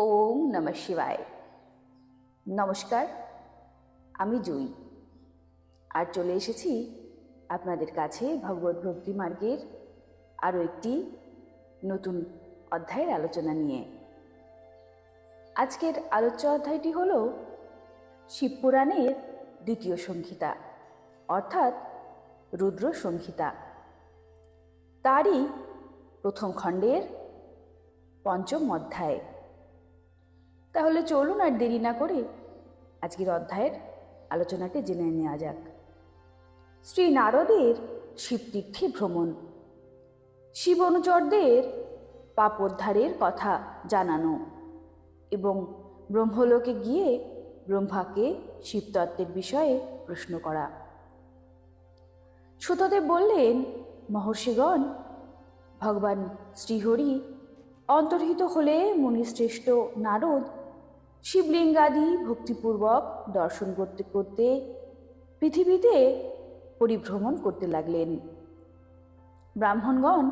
ওম নম শিবায়। নমস্কার, আমি জুই। আর চলে এসেছি আপনাদের কাছে ভগবত ভক্তি মার্গের আরও একটি নতুন অধ্যায়ের আলোচনা নিয়ে। আজকের আলোচ্য অধ্যায়টি হল শিবপুরাণের দ্বিতীয় সংহিতা, অর্থাৎ রুদ্র সংহিতা। তারই প্রথম খণ্ডের পঞ্চম অধ্যায়। তাহলে চলুন আর দেরি না করে আজকের অধ্যায়ের আলোচনাটি জেনে নেওয়া যাক। শ্রী নারদের শিবতীর্থে ভ্রমণ। শিব অনুচরদের পাপোদ্ধারের কথা জানানো এবং ব্রহ্মলোকে গিয়ে ব্রহ্মাকে শিবতত্ত্বের বিষয়ে প্রশ্ন করা। সুতদেব বললেন, মহর্ষিগণ, ভগবান শ্রীহরি অন্তর্হিত হলে মুনিশ্রেষ্ঠ নারদ শিবলিঙ্গাদি ভক্তিপূর্বক দর্শন করতে করতে পৃথিবীতে পরিভ্রমণ করতে লাগলেন। ব্রাহ্মণগণ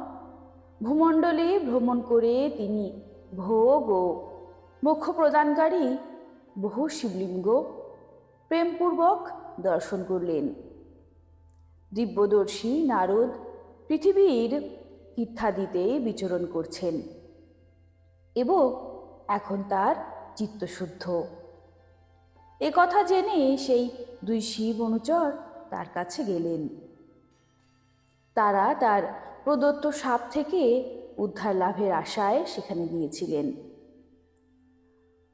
ভূমণ্ডলে ভ্রমণ করে তিনি ভোগ ও মোক্ষ প্রদানকারী বহু শিবলিঙ্গ প্রেমপূর্বক দর্শন করলেন। দিব্যদর্শী নারদ পৃথিবীর তীর্থাদিতে বিচরণ করছেন এবং এখন তার চিত্তশুদ্ধ। এ কথা জেনে সেই দুই শিব অনুচর তার কাছে গেলেন। তারা তার প্রদত্ত সাপ থেকে উদ্ধার লাভের আশায় সেখানে গিয়েছিলেন।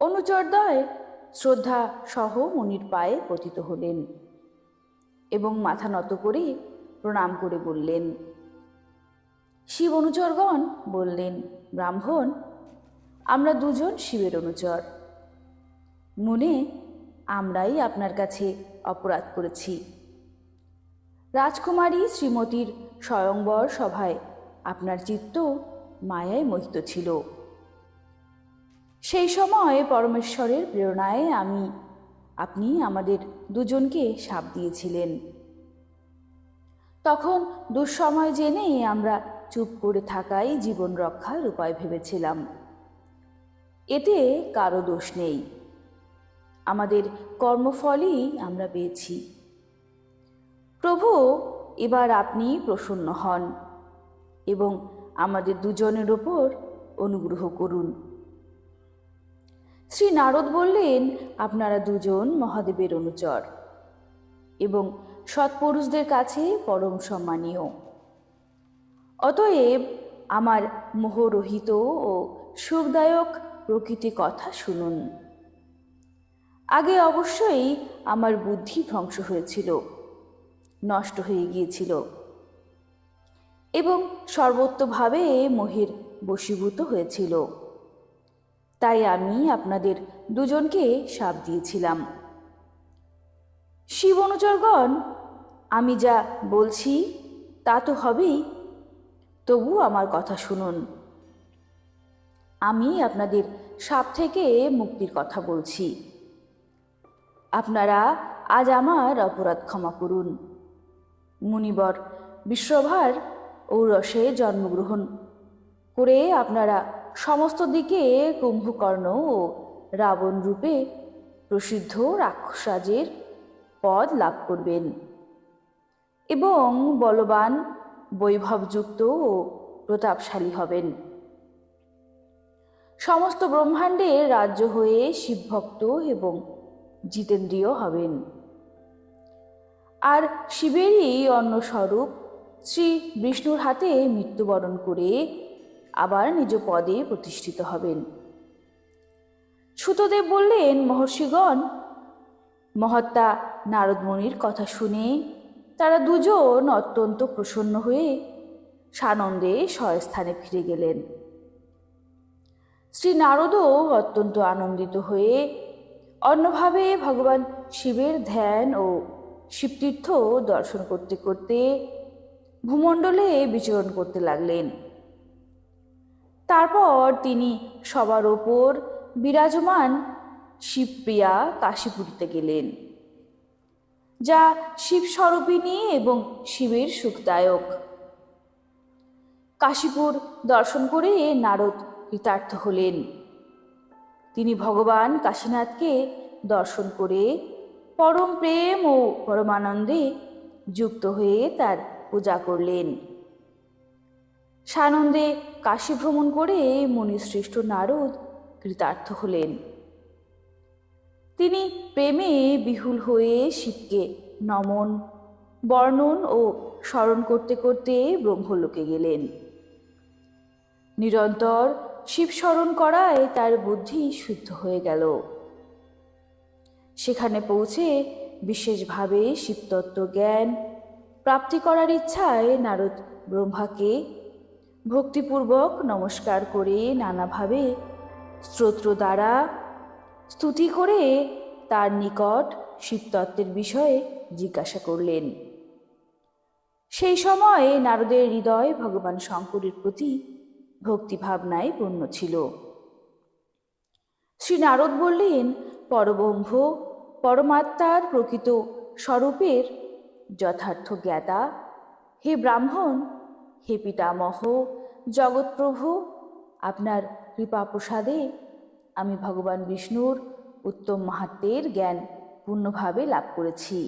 অনুচরদ্বয় শ্রদ্ধা সহ মনির পায়ে পতিত হলেন এবং মাথা নত করে প্রণাম করে বললেন, শিব অনুচরগণ, বললেন, ব্রাহ্মণ আমরা দুজন শিবের অনুচর। মনে আমরাই আপনার কাছে অপরাধ করেছি। রাজকুমারী শ্রীমতীর স্বয়ংবর সভায় আপনার চিত্ত মায়ায় মোহিত ছিল। সেই সময় পরমেশ্বরের প্রেরণায় আমি, আপনি আমাদের দুজনকে সাপ দিয়েছিলেন। তখন দুঃসময় জেনে আমরা চুপ করে থাকাই জীবন রক্ষার উপায় ভেবেছিলাম। এতে কারও দোষ নেই। আমাদের কর্মফলই আমরা পেয়েছি। প্রভু, এবার আপনি প্রসন্ন হন এবং আমাদের দুজনের ওপর অনুগ্রহ করুন। শ্রী নারদ বললেন, আপনারা দুজন মহাদেবের অনুচর এবং সৎপুরুষদের কাছে পরম সম্মানীয়। অতএব আমার মোহরহিত ও সুখদায়ক প্রকৃতি কথা শুনুন। আগে অবশ্যই আমার বুদ্ধি ধ্বংস হয়েছিল, নষ্ট হয়ে গিয়েছিল এবং সর্বত্রভাবে মোহের বশীভূত হয়েছিল। তাই আমি আপনাদের দুজনকে সাপ দিয়েছিলাম। শিব অনুচরগণ, আমি যা বলছি তা তো হবেই তবু আমার কথা শুনুন। আমি আপনাদের সাপ থেকে মুক্তির কথা বলছি। আপনারা আজ আমার অপরাধ ক্ষমা করুন। মুনিবর, বিশ্বভার ঔরসে জন্মগ্রহণ করে আপনারা সমস্ত দিকে কুম্ভকর্ণ ও রাবণ রূপে প্রসিদ্ধ রাক্ষসাজের পদ লাভ করবেন এবং বলবান বৈভবযুক্ত ও প্রতাপশালী হবেন। সমস্ত ব্রহ্মাণ্ডের রাজ্য হয়ে শিবভক্ত এবং জিতেন্দ্রীয় হবেন। আর শিবেরই অন্য স্বরূপ শ্রী বিষ্ণুর হাতে মৃত্যুবরণ করে আবার নিজ পদে প্রতিষ্ঠিত হবেন। সুতদেব বললেন, মহর্ষিগণ মহাত্মা নারদমণির কথা শুনে তারা দুজন অত্যন্ত প্রসন্ন হয়ে সানন্দে স্বস্থানে ফিরে গেলেন। শ্রী নারদও অত্যন্ত আনন্দিত হয়ে অন্যভাবে ভগবান শিবের ধ্যান ও শিবতীর্থ দর্শন করতে করতে ভূমণ্ডলে বিচরণ করতে লাগলেন। তারপর তিনি সবার ওপর বিরাজমান শিবপ্রিয়া কাশীপুরীতে গেলেন, যা শিবস্বরূপিণী এবং শিবের সুখদায়ক। কাশীপুর দর্শন করে নারদ কৃতার্থ হলেন। তিনি ভগবান কাশীনাথকে দর্শন করে পরম প্রেম ও পরমানন্দে যুক্ত হয়ে তার পূজা করলেন। সানন্দে কাশী ভ্রমণ করে মুনিশ্রেষ্ঠ নারদ কৃতার্থ হলেন। তিনি প্রেমে বিহুল হয়ে শিবকে নমন, বর্ণন ও স্মরণ করতে করতে ব্রহ্মলোকে গেলেন। নিরন্তর শিব স্মরণ করায় তার বুদ্ধি শুদ্ধ হয়ে গেল। সেখানে পৌঁছে বিশেষভাবে শিবতত্ত্ব জ্ঞান প্রাপ্তি করার ইচ্ছায় নারদ ব্রহ্মাকে ভক্তিপূর্বক নমস্কার করে নানাভাবে স্তোত্র দ্বারা স্তুতি করে তার নিকট শিবতত্ত্বের বিষয়ে জিজ্ঞাসা করলেন। সেই সময়ে নারদের হৃদয় ভগবান শঙ্করের প্রতি ভক্তিভাবনায় পূর্ণ ছিল। শ্রী নারদ বললেন পরব্রহ্ম পরমাত্মার প্রকৃত স্বরূপের যথার্থ জ্ঞাতা। হে ব্রাহ্মণ, হে পিতামহ, জগৎপ্রভু, আপনার কৃপা প্রসাদে আমি ভগবান বিষ্ণুর উত্তম মাহাত্মের জ্ঞান পূর্ণভাবে লাভ করেছি।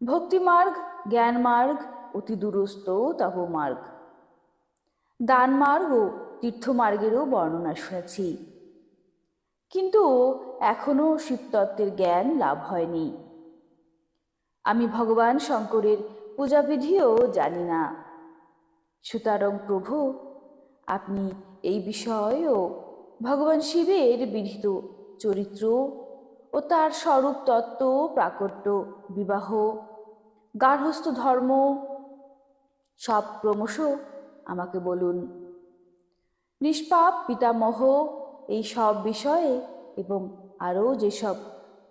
ভক্তিমার্গ, জ্ঞানমার্গ, অতি দূরস্থ তপমার্গ। দানমার্গ তীর্থমার্গেরও বর্ণনা শুনেছি। কিন্তু এখনও শিবতত্ত্বের জ্ঞান লাভ হয়নি। আমি ভগবান শঙ্করের পূজাবিধিও জানি না। সুতরাং প্রভু, আপনি এই বিষয় ও ভগবান শিবের বিধিত চরিত্র ও তার স্বরূপ তত্ত্ব, প্রাকট্য, বিবাহ গার্হস্থ ধর্ম সব ক্রমশ আমাকে বলুন। নিষ্পাপ পিতামহ এই সব বিষয়ে এবং আরও যেসব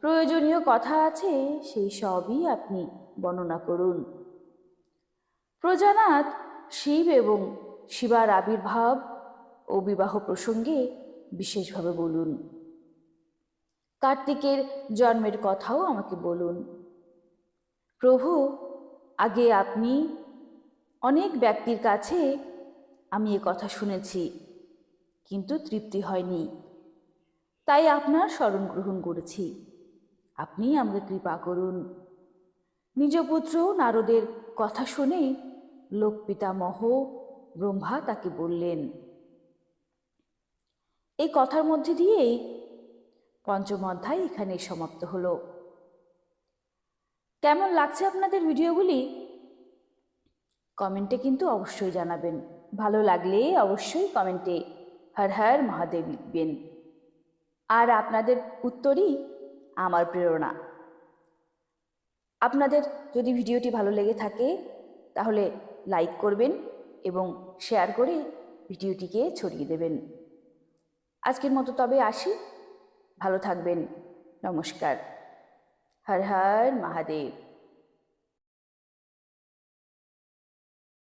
প্রয়োজনীয় কথা আছে, সেই সবই আপনি বর্ণনা করুন। প্রজানাথ শিব এবং শিবার আবির্ভাব ও বিবাহ প্রসঙ্গে বিশেষভাবে বলুন। কার্তিকের জন্মের কথাও আমাকে বলুন। প্রভু, আগে আপনি অনেক ব্যক্তির কাছে আমি এ কথা শুনেছি, কিন্তু তৃপ্তি হয়নি। তাই আপনার স্মরণ গ্রহণ করেছি। আপনি আমাকে কৃপা করুন। নিজ পুত্র নারদের কথা শুনে লোক পিতামহ ব্রহ্মা তাকে বললেন এই কথার মধ্যে দিয়েই পঞ্চম অধ্যায় এখানে সমাপ্ত হলো। কেমন লাগছে আপনাদের ভিডিওগুলি? কমেন্টে কিন্তু অবশ্যই জানাবেন। ভালো লাগলে অবশ্যই কমেন্টে হর হর মহাদেব লিখবেন। আর আপনাদের উত্তরই আমার প্রেরণা। আপনাদের যদি ভিডিওটি ভালো লেগে থাকে, তাহলে লাইক করবেন এবং শেয়ার করে ভিডিওটিকে ছড়িয়ে দেবেন। আজকের মতো তবে আসি। ভালো থাকবেন। নমস্কার। হর হর মহাদেব।